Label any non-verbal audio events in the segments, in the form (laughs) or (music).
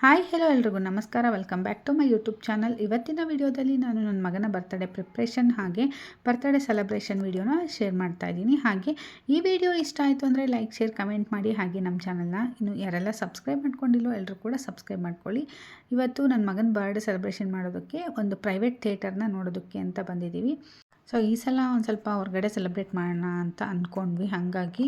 Hi hello ಎಲ್ರಿಗೂ. ನಮಸ್ಕಾರ. Welcome back to my YouTube channel ಇವತ್ತಿನ ವಿಡಿಯೋದಲ್ಲಿ ನಾನು ನನ್ನ ಮಗನ ಬರ್ತಡೇ ಪ್ರಿಪ್ರೇಷನ್ ಹಾಗೆ ಬರ್ತಡೇ ಸೆಲೆಬ್ರೇಷನ್ ವಿಡಿಯೋನ ಶೇರ್ ಮಾಡ್ತಾ ಇದ್ದೀನಿ. ಹಾಗೆ ಈ ವಿಡಿಯೋ ಇಷ್ಟ ಆಯಿತು ಅಂದರೆ ಲೈಕ್ ಶೇರ್ ಕಮೆಂಟ್ ಮಾಡಿ. ಹಾಗೆ ನಮ್ಮ ಚಾನಲ್ನ ಇನ್ನು ಯಾರೆಲ್ಲ ಸಬ್ಸ್ಕ್ರೈಬ್ ಮಾಡ್ಕೊಂಡಿಲ್ಲೋ ಎಲ್ಲರೂ ಕೂಡ ಸಬ್ಸ್ಕ್ರೈಬ್ ಮಾಡ್ಕೊಳ್ಳಿ. ಇವತ್ತು ನನ್ನ ಮಗನ ಬರ್ಡೇ ಸೆಲೆಬ್ರೇಷನ್ ಮಾಡೋದಕ್ಕೆ ಒಂದು ಪ್ರೈವೇಟ್ ಥಿಯೇಟರ್ನ ನೋಡೋದಕ್ಕೆ ಅಂತ ಬಂದಿದ್ದೀವಿ. ಸೊ ಈ ಸಲ ಒಂದು ಸ್ವಲ್ಪ ಹೊರಗಡೆ ಸೆಲೆಬ್ರೇಟ್ ಮಾಡೋಣ ಅಂತ ಅಂದ್ಕೊಂಡ್ವಿ ಹಾಗಾಗಿ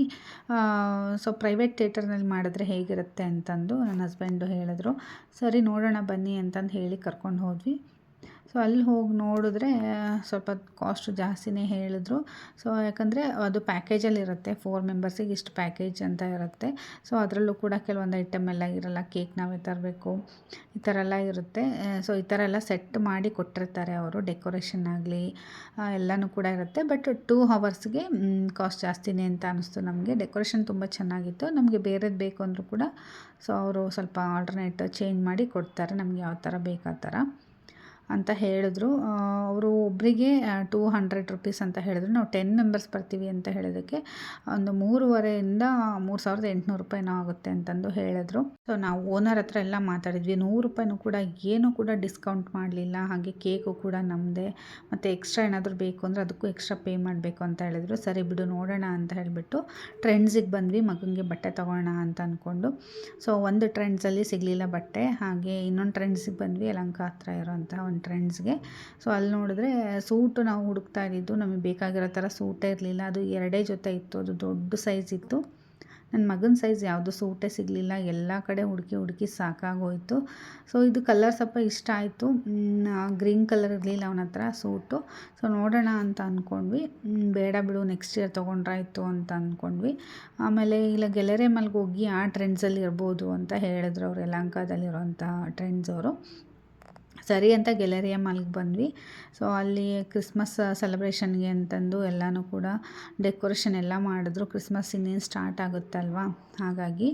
ಸೊ ಪ್ರೈವೇಟ್ ಥಿಯೇಟರ್ನಲ್ಲಿ ಮಾಡಿದ್ರೆ ಹೇಗಿರುತ್ತೆ ಅಂತಂದು ನನ್ನ ಹಸ್ಬೆಂಡು ಹೇಳಿದ್ರು. ಸರಿ, ನೋಡೋಣ ಬನ್ನಿ ಅಂತಂದು ಹೇಳಿ ಕರ್ಕೊಂಡು ಹೋದ್ವಿ. ಸೊ ಅಲ್ಲಿ ಹೋಗಿ ನೋಡಿದ್ರೆ, ಸ್ವಲ್ಪ ಕಾಸ್ಟ್ ಜಾಸ್ತಿನೇ ಹೇಳಿದ್ರು. ಸೊ ಯಾಕಂದರೆ ಅದು ಪ್ಯಾಕೇಜಲ್ಲಿ ಇರುತ್ತೆ. ಫೋರ್ ಮೆಂಬರ್ಸಿಗೆ ಇಷ್ಟು ಪ್ಯಾಕೇಜ್ ಅಂತ ಇರುತ್ತೆ. ಸೊ ಅದರಲ್ಲೂ ಕೂಡ ಕೆಲವೊಂದು ಐಟಮ್ ಎಲ್ಲ ಇರಲ್ಲ. ಕೇಕ್ ನಾವೇ ತರಬೇಕು. ಈ ಥರ ಎಲ್ಲ ಇರುತ್ತೆ. ಸೊ ಈ ಥರ ಎಲ್ಲ ಸೆಟ್ ಮಾಡಿ ಕೊಟ್ಟಿರ್ತಾರೆ ಅವರು. ಡೆಕೋರೇಷನ್ ಆಗಲಿ ಎಲ್ಲನೂ ಕೂಡ ಇರುತ್ತೆ. ಬಟ್ ಟೂ ಹವರ್ಸ್ಗೆ ಕಾಸ್ಟ್ ಜಾಸ್ತಿನೇ ಅಂತ ಅನ್ನಿಸ್ತು ನಮಗೆ. ಡೆಕೋರೇಷನ್ ತುಂಬ ಚೆನ್ನಾಗಿತ್ತು. ನಮಗೆ ಬೇರೆದು ಬೇಕು ಅಂದರೂ ಕೂಡ, ಸೊ, ಅವರು ಸ್ವಲ್ಪ ಆಲ್ಟರ್ನೇಟ್ ಚೇಂಜ್ ಮಾಡಿ ಕೊಡ್ತಾರೆ. ನಮಗೆ ಯಾವ ಥರ ಬೇಕು ಆ ಥರ ಅಂತ ಹೇಳಿದ್ರು. ಅವರು ಒಬ್ಬರಿಗೆ ಟೂ ಹಂಡ್ರೆಡ್ ರುಪೀಸ್ ಅಂತ ಹೇಳಿದ್ರು. ನಾವು ಟೆನ್ ಮೆಂಬರ್ಸ್ ಬರ್ತೀವಿ ಅಂತ ಹೇಳೋದಕ್ಕೆ, ಒಂದು ಮೂರುವರೆಯಿಂದ ಮೂರು ಸಾವಿರದ ಎಂಟುನೂರು ರೂಪಾಯಿನೋ ಆಗುತ್ತೆ ಅಂತಂದು ಹೇಳಿದ್ರು. ಸೊ ನಾವು ಓನರ್ ಹತ್ರ ಎಲ್ಲ ಮಾತಾಡಿದ್ವಿ. ನೂರು ರೂಪಾಯಿನೂ ಕೂಡ ಏನೂ ಕೂಡ ಡಿಸ್ಕೌಂಟ್ ಮಾಡಲಿಲ್ಲ. ಹಾಗೆ ಕೇಕು ಕೂಡ ನಮ್ಮದೇ ಮತ್ತು ಎಕ್ಸ್ಟ್ರಾ ಏನಾದರೂ ಬೇಕು ಅಂದರೆ ಅದಕ್ಕೂ ಎಕ್ಸ್ಟ್ರಾ ಪೇ ಮಾಡಬೇಕು ಅಂತ ಹೇಳಿದ್ರು. ಸರಿ ಬಿಡು, ನೋಡೋಣ ಅಂತ ಹೇಳಿಬಿಟ್ಟು ಟ್ರೆಂಡ್ಸಿಗೆ ಬಂದ್ವಿ. ಮಗನಿಗೆ ಬಟ್ಟೆ ತೊಗೋಣ ಅಂತ ಅಂದ್ಕೊಂಡು ಸೊ ಒಂದು ಟ್ರೆಂಡ್ಸಲ್ಲಿ ಸಿಗಲಿಲ್ಲ ಬಟ್ಟೆ. ಹಾಗೆ ಇನ್ನೊಂದು ಟ್ರೆಂಡ್ಸಿಗೆ ಬಂದ್ವಿ. ಯಲಂಕ ಹತ್ರ ಇರೋಂಥ ಒಂದು ಟ್ರೆಂಡ್ಸ್ಗೆ ಸೊ ಅಲ್ಲಿ ನೋಡಿದ್ರೆ ಸೂಟು ನಾವು ಹುಡುಕ್ತಾ ಇದ್ದಿದ್ದು ನಮಗೆ ಬೇಕಾಗಿರೋ ಥರ ಸೂಟೇ ಇರಲಿಲ್ಲ. ಅದು ಎರಡೇ ಜೊತೆ ಇತ್ತು. ಅದು ದೊಡ್ಡ ಸೈಜ್ ಇತ್ತು. ನನ್ನ ಮಗನ ಸೈಜ್ ಯಾವುದು ಸೂಟೇ ಸಿಗಲಿಲ್ಲ. ಎಲ್ಲ ಕಡೆ ಹುಡುಕಿ ಹುಡುಕಿ ಸಾಕಾಗೋಯಿತು. ಸೊ ಇದು ಕಲರ್ ಸ್ವಲ್ಪ ಇಷ್ಟ ಆಯಿತು. ಗ್ರೀನ್ ಕಲರ್ ಇರಲಿಲ್ಲ ಅವನ ಹತ್ರ ಸೂಟು. ಸೊ ನೋಡೋಣ ಅಂತ ಅಂದ್ಕೊಂಡ್ವಿ ಬೇಡ ಬಿಡು ನೆಕ್ಸ್ಟ್ ಇಯರ್ ತೊಗೊಂಡ್ರಾಯ್ತು ಅಂತ ಅಂದ್ಕೊಂಡ್ವಿ ಆಮೇಲೆ ಇಲ್ಲ ಗೆಲರೆ ಮಲ್ಗೆ ಹೋಗಿ ಆ ಟ್ರೆಂಡ್ಸಲ್ಲಿ ಇರ್ಬೋದು ಅಂತ ಹೇಳಿದ್ರು ಅವರು ಯಲಹಂಕದಲ್ಲಿರೋಂಥ ಟ್ರೆಂಡ್ಸ್ ಅವರು. ಸರಿ ಅಂತ ಗೆಲರಿಯ ಮಾಲ್ಗೆ ಬಂದ್ವಿ. ಸೊ ಅಲ್ಲಿ ಕ್ರಿಸ್ಮಸ್ ಸೆಲೆಬ್ರೇಷನ್ಗೆ ಅಂತಂದು ಎಲ್ಲನೂ ಕೂಡ ಡೆಕೋರೇಷನ್ ಎಲ್ಲ ಮಾಡಿದ್ರು. ಕ್ರಿಸ್ಮಸ್ ಇನ್ನೇನು ಸ್ಟಾರ್ಟ್ ಆಗುತ್ತಲ್ವಾ? ಹಾಗಾಗಿ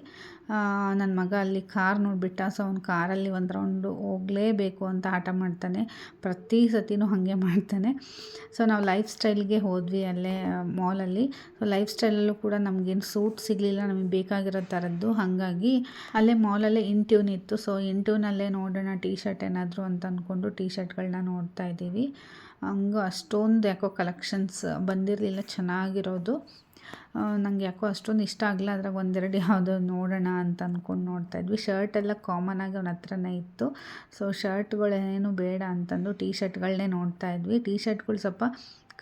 ನನ್ನ ಮಗ ಅಲ್ಲಿ ಕಾರ್ ನೋಡಿಬಿಟ್ಟ ಸೊ ಅವ್ನು ಕಾರಲ್ಲಿ ಒಂದು ರೌಂಡು ಹೋಗಲೇಬೇಕು ಅಂತ ಆಟ ಮಾಡ್ತಾನೆ. ಪ್ರತಿ ಸತಿನೂ ಹಾಗೆ ಮಾಡ್ತಾನೆ. ಸೊ ನಾವು ಲೈಫ್ ಸ್ಟೈಲ್ಗೆ ಹೋದ್ವಿ ಅಲ್ಲೇ ಮಾಲಲ್ಲಿ ಸೊ ಲೈಫ್ ಸ್ಟೈಲಲ್ಲೂ ಕೂಡ ನಮಗೇನು ಸೂಟ್ ಸಿಗಲಿಲ್ಲ, ನಮಗೆ ಬೇಕಾಗಿರೋ ಥರದ್ದು ಹಾಗಾಗಿ ಅಲ್ಲೇ ಮಾಲಲ್ಲೇ ಇಂಟ್ಯೂನ್ ಇತ್ತು. ಸೊ ಇಂಟ್ಯೂನಲ್ಲೇ ನೋಡೋಣ ಟೀ ಶರ್ಟ್ ಏನಾದರೂ ಅಂತ ಅಂದ್ಕೊಂಡು ಟೀ ಶರ್ಟ್ಗಳನ್ನ ನೋಡ್ತಾ ಇದ್ದೀವಿ. ಹಂಗೆ ಅಷ್ಟೊಂದು ಯಾಕೋ ಕಲೆಕ್ಷನ್ಸ್ ಬಂದಿರಲಿಲ್ಲ, ಚೆನ್ನಾಗಿರೋದು. ನಂಗೆ ಯಾಕೋ ಅಷ್ಟೊಂದು ಇಷ್ಟ ಆಗಲ್ಲ ಅದ್ರಾಗ ಒಂದೆರಡು ಯಾವುದೋ ನೋಡೋಣ ಅಂತ ಅಂದ್ಕೊಂಡು ನೋಡ್ತಾ ಇದ್ವಿ. ಶರ್ಟ್ ಎಲ್ಲ ಕಾಮನ್ ಆಗಿ ಅವನ ಹತ್ರನೇ ಇತ್ತು. ಸೊ ಶರ್ಟ್ಗಳೇನು ಬೇಡ ಅಂತಂದು ಟೀ ಶರ್ಟ್ಗಳನ್ನೇ ನೋಡ್ತಾ ಇದ್ವಿ. ಟೀ ಶರ್ಟ್ಗಳು ಸ್ವಲ್ಪ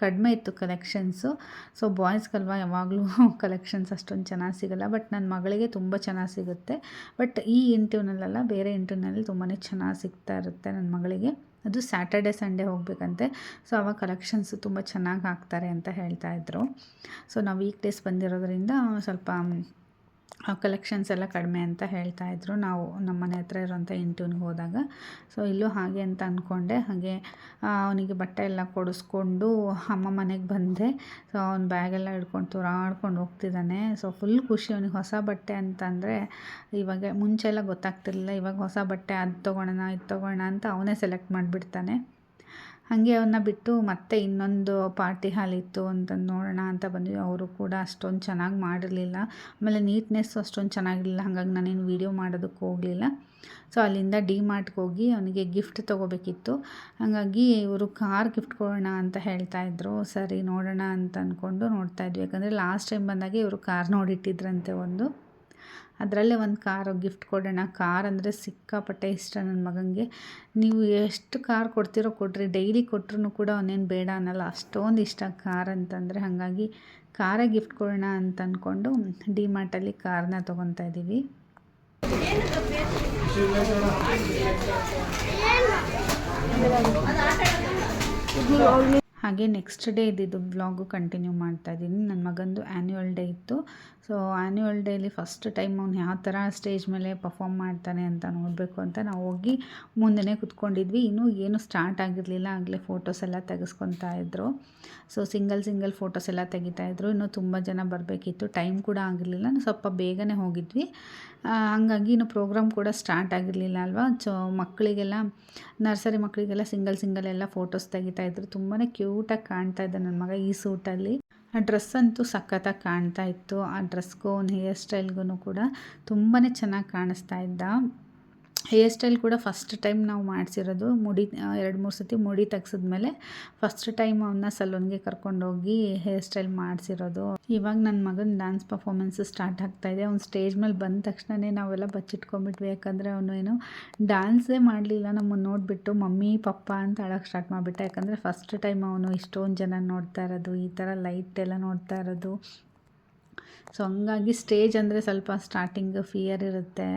ಕಡಿಮೆ ಇತ್ತು ಕಲೆಕ್ಷನ್ಸು ಸೊ ಬಾಯ್ಸ್ಗಲ್ವಾ ಯಾವಾಗಲೂ ಕಲೆಕ್ಷನ್ಸ್ (laughs) ಅಷ್ಟೊಂದು ಚೆನ್ನಾಗಿ ಸಿಗೋಲ್ಲ. ಬಟ್ ನನ್ನ ಮಗಳಿಗೆ ತುಂಬ ಚೆನ್ನಾಗಿ ಸಿಗುತ್ತೆ. ಬಟ್ ಈ ಇಂಟರ್ವ್ಯೂನಲ್ಲೆಲ್ಲ ಬೇರೆ ಇಂಟರ್ವ್ಯೂನಲ್ಲಿ ತುಂಬಾ ಚೆನ್ನಾಗಿ ಸಿಗ್ತಾ ಇರುತ್ತೆ ನನ್ನ ಮಗಳಿಗೆ. ಅದು ಸ್ಯಾಟರ್ಡೆ, ಸಂಡೇ ಹೋಗಬೇಕಂತೆ. ಸೊ ಆವಾಗ ಕಲೆಕ್ಷನ್ಸ್ ತುಂಬ ಚೆನ್ನಾಗಿ ಹಾಕ್ತಾರೆ ಅಂತ ಹೇಳ್ತಾಯಿದ್ರು ಸೊ, ನಾವು ವೀಕ್ ಡೇಸ್ ಬಂದಿರೋದ್ರಿಂದ ಸ್ವಲ್ಪ ಕಲೆಕ್ಷನ್ಸ್ ಎಲ್ಲ ಕಡಿಮೆ ಅಂತ ಹೇಳ್ತಾ ಇದ್ರು. ನಾವು ನಮ್ಮ ಮನೆ ಹತ್ರ ಇರೋಂಥ ಇಂಟೂನ್ಗೆ ಹೋದಾಗ. ಸೊ ಇಲ್ಲೂ ಹಾಗೆ ಅಂತ ಅಂದ್ಕೊಂಡೆ ಹಾಗೆ ಅವನಿಗೆ ಬಟ್ಟೆ ಎಲ್ಲ ಕೊಡಿಸ್ಕೊಂಡು ಅಮ್ಮ ಮನೆಗೆ ಬಂದೆ. ಸೊ ಅವ್ನ ಬ್ಯಾಗೆಲ್ಲ ಹಿಡ್ಕೊಂಡು ತೂರಾಡ್ಕೊಂಡು ಹೋಗ್ತಿದ್ದಾನೆ. ಸೊ ಫುಲ್ ಖುಷಿ. ಅವನಿಗೆ ಹೊಸ ಬಟ್ಟೆ ಅಂತಂದರೆ ಇವಾಗ ಮುಂಚೆ ಎಲ್ಲ ಗೊತ್ತಾಗ್ತಿರಲಿಲ್ಲ. ಇವಾಗ ಹೊಸ ಬಟ್ಟೆ ಅದು ತೊಗೊಳೋಣ ಇದು ತೊಗೊಳೋಣ ಅಂತ ಅವನೇ ಸೆಲೆಕ್ಟ್ ಮಾಡಿಬಿಡ್ತಾನೆ. ಹಾಗೆ ಅವನ್ನ ಬಿಟ್ಟು ಮತ್ತೆ ಇನ್ನೊಂದು ಪಾರ್ಟಿ ಹಾಲ್ ಇತ್ತು ಅಂತ ನೋಡೋಣ ಅಂತ ಬಂದ್ವಿ. ಅವರು ಕೂಡ ಅಷ್ಟೊಂದು ಚೆನ್ನಾಗಿ ಮಾಡಿರಲಿಲ್ಲ. ಆಮೇಲೆ ನೀಟ್ನೆಸ್ಸು ಅಷ್ಟೊಂದು ಚೆನ್ನಾಗಿರಲಿಲ್ಲ. ಹಾಗಾಗಿ ನಾನೇನು ವೀಡಿಯೋ ಮಾಡೋದಕ್ಕೆ ಹೋಗಲಿಲ್ಲ. ಸೊ ಅಲ್ಲಿಂದ ಡಿ ಮಾರ್ಟ್ಗೆ ಹೋಗಿ ಅವನಿಗೆ ಗಿಫ್ಟ್ ತೊಗೋಬೇಕಿತ್ತು. ಹಾಗಾಗಿ ಇವರು ಕಾರ್ ಗಿಫ್ಟ್ ಕೊಡೋಣ ಅಂತ ಹೇಳ್ತಾ ಇದ್ರು. ಸರಿ, ನೋಡೋಣ ಅಂತ ಅಂದ್ಕೊಂಡು ನೋಡ್ತಾಯಿದ್ವಿ ಯಾಕಂದರೆ ಲಾಸ್ಟ್ ಟೈಮ್ ಬಂದಾಗ ಇವರು ಕಾರ್ ನೋಡಿಟ್ಟಿದ್ರಂತೆ ಒಂದು. ಅದರಲ್ಲೇ ಒಂದು ಕಾರು ಗಿಫ್ಟ್ ಕೊಡೋಣ. ಕಾರ್ ಅಂದರೆ ಸಿಕ್ಕಾಪಟ್ಟೆ ಇಷ್ಟ ನನ್ನ ಮಗನಿಗೆ. ನೀವು ಎಷ್ಟು ಕಾರ್ ಕೊಡ್ತಿರೋ ಕೊಡ್ರಿ. ಡೈಲಿ ಕೊಟ್ರೂ ಕೂಡ ಅವನೇನು ಬೇಡ ಅನ್ನಲ್ಲ. ಅಷ್ಟೊಂದು ಇಷ್ಟ ಕಾರ್ ಅಂತಂದರೆ ಹಾಗಾಗಿ ಕಾರೇ ಗಿಫ್ಟ್ ಕೊಡೋಣ ಅಂತ ಅಂದ್ಕೊಂಡು ಡಿ ಮಾರ್ಟಲ್ಲಿ ಕಾರ್ನ ತೊಗೊತಾ ಇದ್ದೀವಿ. ಹಾಗೆ ನೆಕ್ಸ್ಟ್ ಡೇ ಇದ್ದಿದ್ದು ಬ್ಲಾಗು ಕಂಟಿನ್ಯೂ ಮಾಡ್ತಾ ಇದ್ದೀನಿ. ನನ್ನ ಮಗಂದು ಆ್ಯನ್ಯುವಲ್ ಡೇ ಇತ್ತು. ಸೊ ಆ್ಯನ್ಯುವಲ್ ಡೇಲಿ ಫಸ್ಟ್ ಟೈಮ್ ಅವ್ನು ಯಾವ ಥರ ಸ್ಟೇಜ್ ಮೇಲೆ ಪರ್ಫಾಮ್ ಮಾಡ್ತಾನೆ ಅಂತ ನೋಡಬೇಕು ಅಂತ ನಾವು ಹೋಗಿ ಮುಂದೆನೇ ಕುತ್ಕೊಂಡಿದ್ವಿ. ಇನ್ನೂ ಏನು ಸ್ಟಾರ್ಟ್ ಆಗಿರಲಿಲ್ಲ. ಆಗಲೇ ಫೋಟೋಸ್ ಎಲ್ಲ ತೆಗೆಸ್ಕೊತಾ ಇದ್ದರು ಸೊ ಸಿಂಗಲ್ ಸಿಂಗಲ್ ಫೋಟೋಸ್ ಎಲ್ಲ ತೆಗಿತಾಯಿದ್ರು ಇನ್ನೂ ತುಂಬ ಜನ ಬರಬೇಕಿತ್ತು. ಟೈಮ್ ಕೂಡ ಆಗಿರಲಿಲ್ಲ. ಸ್ವಲ್ಪ ಬೇಗನೆ ಹೋಗಿದ್ವಿ. ಹಾಗಾಗಿ ಇನ್ನು ಪ್ರೋಗ್ರಾಮ್ ಕೂಡ ಸ್ಟಾರ್ಟ್ ಆಗಿರಲಿಲ್ಲ ಅಲ್ವಾ? ಸೊ ಮಕ್ಕಳಿಗೆಲ್ಲ ನರ್ಸರಿ ಮಕ್ಕಳಿಗೆಲ್ಲ ಸಿಂಗಲ್ ಸಿಂಗಲ್ ಎಲ್ಲ ಫೋಟೋಸ್ ತೆಗಿತಾಯಿದ್ರು ತುಂಬಾ ಕ್ಯೂಟಾಗಿ ಕಾಣ್ತಾ ಇದ್ದ ನನ್ನ ಮಗ ಈ ಸೂಟಲ್ಲಿ ಆ ಡ್ರೆಸ್ ಅಂತೂ ಸಖತ್ತಾಗಿ ಕಾಣ್ತಾ ಇತ್ತು. ಆ ಡ್ರೆಸ್ಗೂ ಅವ್ನ ಹೇರ್ ಸ್ಟೈಲ್ಗೂ ಕೂಡ ತುಂಬಾ ಚೆನ್ನಾಗಿ ಕಾಣಿಸ್ತಾ ಇದ್ದ. ಹೇರ್ ಸ್ಟೈಲ್ ಕೂಡ ಫಸ್ಟ್ ಟೈಮ್ ನಾವು ಮಾಡಿಸಿರೋದು. ಮುಡಿ ಎರಡು ಮೂರು ಸತಿ ಮುಡಿ ತೆಗ್ಸಿದ್ಮೇಲೆ ಫಸ್ಟ್ ಟೈಮ್ ಅವನ್ನ ಸಲೂನ್ಗೆ ಕರ್ಕೊಂಡೋಗಿ ಹೇರ್ ಸ್ಟೈಲ್ ಮಾಡಿಸಿರೋದು. ಇವಾಗ ನನ್ನ ಮಗನ ಡ್ಯಾನ್ಸ್ ಪರ್ಫಾಮೆನ್ಸ್ ಸ್ಟಾರ್ಟ್ ಆಗ್ತಾಯಿದೆ ಅವ್ನು ಸ್ಟೇಜ್ ಮೇಲೆ ಬಂದ ತಕ್ಷಣವೇ ನಾವೆಲ್ಲ ಬಚ್ಚಿಟ್ಕೊಂಡ್ಬಿಟ್ವಿ. ಯಾಕಂದರೆ ಅವನು ಏನು ಡ್ಯಾನ್ಸೇ ಮಾಡಲಿಲ್ಲ ನಮ್ಮನ್ನು ನೋಡಿಬಿಟ್ಟು ಮಮ್ಮಿ, ಪಪ್ಪ ಅಂತ ಅಳಕ್ಕೆ ಸ್ಟಾರ್ಟ್ ಮಾಡಿಬಿಟ್ಟೆ. ಯಾಕಂದರೆ ಫಸ್ಟ್ ಟೈಮ್ ಅವನು ಇಷ್ಟೊಂದು ಜನ ನೋಡ್ತಾ ಇರೋದು, ಈ ಥರ ಲೈಟ್ ಎಲ್ಲ ನೋಡ್ತಾ ಇರೋದು. ಸೊ ಹಂಗಾಗಿ ಸ್ಟೇಜ್ ಅಂದರೆ ಸ್ವಲ್ಪ ಸ್ಟಾರ್ಟಿಂಗ್ ಫಿಯರ್ ಇರುತ್ತೆ.